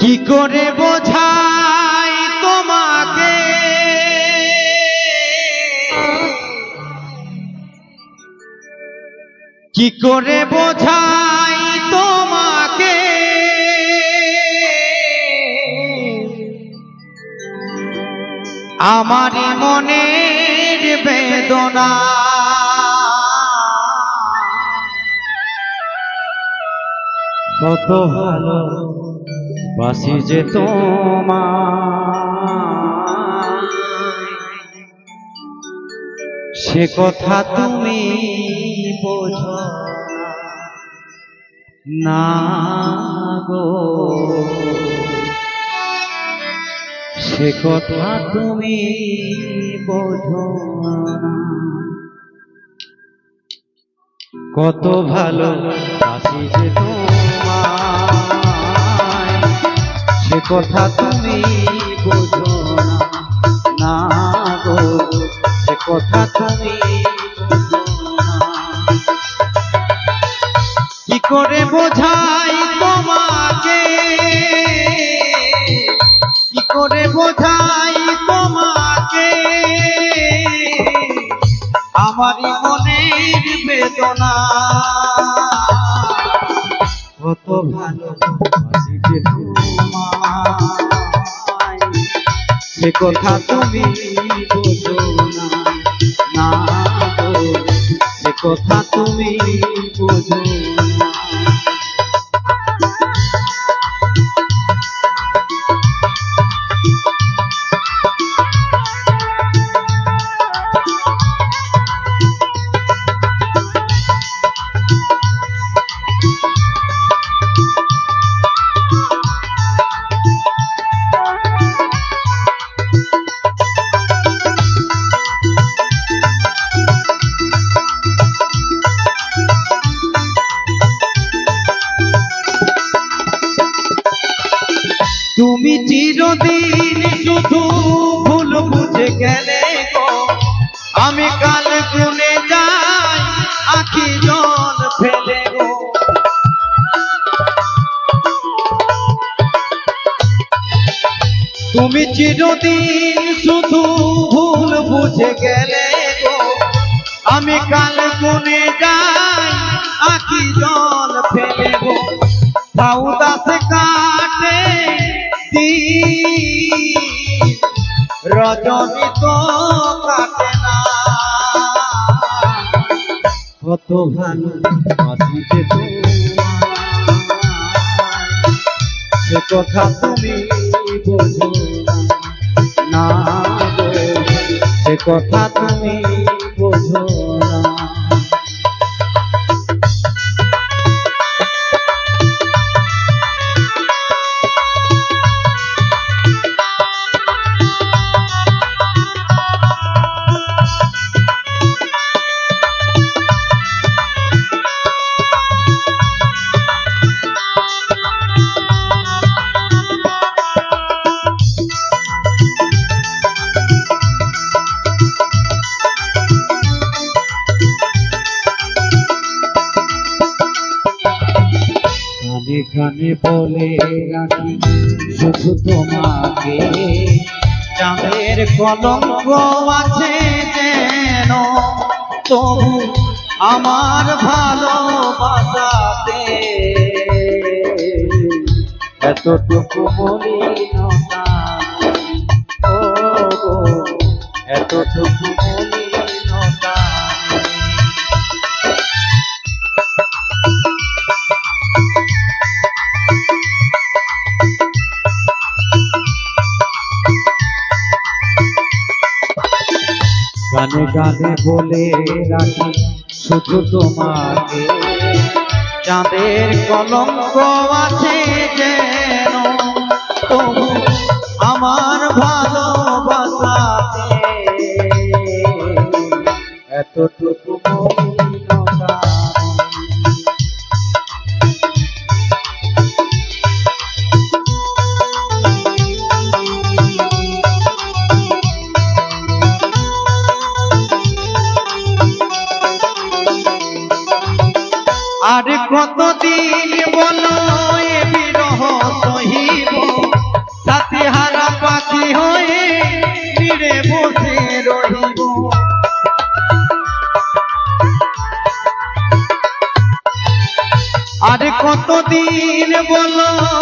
কি করে বোঝাই তোমাকে? কি করে বোঝাই তোমাকে? আমার মনের বেদনা। কত ভালো। বাসি যে তোমার সে কথা তুমি বোঝো না গো। সে কথা তুমি বোঝো কত ভালো বাসি যে তোমায়। কথা তুমি বোঝো না। গো, সে কথা তুমি কি করে বোঝাই তোমাকে? কি করে বোঝাই তোমাকে? আমারই মনের বেদনা। কত ভালো তোমায় সে কথা তুমি বোঝো না না সে কথা তুমি বোঝো না। চিরদিন শুধু ভুল বুঝে গেলে আমি কাল গুনে যাই, আখি জল ফেলে তুমি চিরদিন শুধু ভুল বুঝে গেলে আমি কাল গুনে যাই, আখি জল ফেলে গো। রজনী তো কাটে না কত ভালো বাসিতে সে কথা তুমি বোঝো না। সে কথা তুমি বোঝো না কানে কানে বলে রাখি শুধু তোমাকে। চাঁদের কলঙ্ক আছে যেন, তবু আমার ভালোবাসাতে। এতটুকু ও এতটুকু মলিনতা গানে বলে রাখি শুধু তোমাকে। চাঁদের কলঙ্ক আছে যেন তবু আমার ভালোবাসা এতটুকু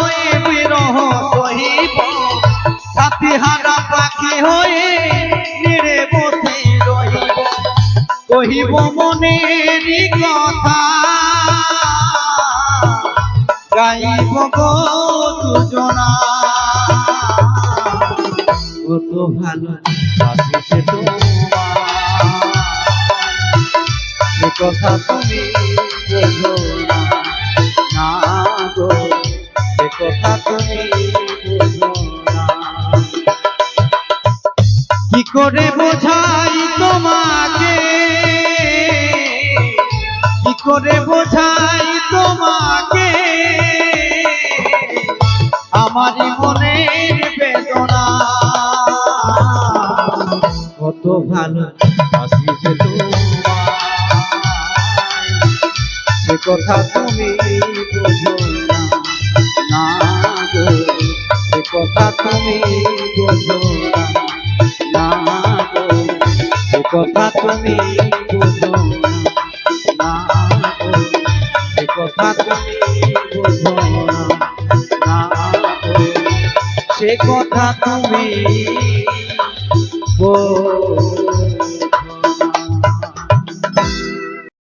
এ বিরহ সহিব? সাথী হারা পাখি হয়ে নিড়ে বসে রহিব মনেরই কথা। গাইব দুজনা। কত ভালো কথা তুমি কি করে বোঝাই তোমাকে? কি করে বোঝাই তোমাকে? আমারই মনের বেদনা। কত ভালো বাসিছে তোমার সে কথা তুমি বোঝো না। গো সে কথা তুমি বোঝো না। কথা তুমি বোঝো না। কথা তুমি বোঝো না। সে কথা তুমি বোঝো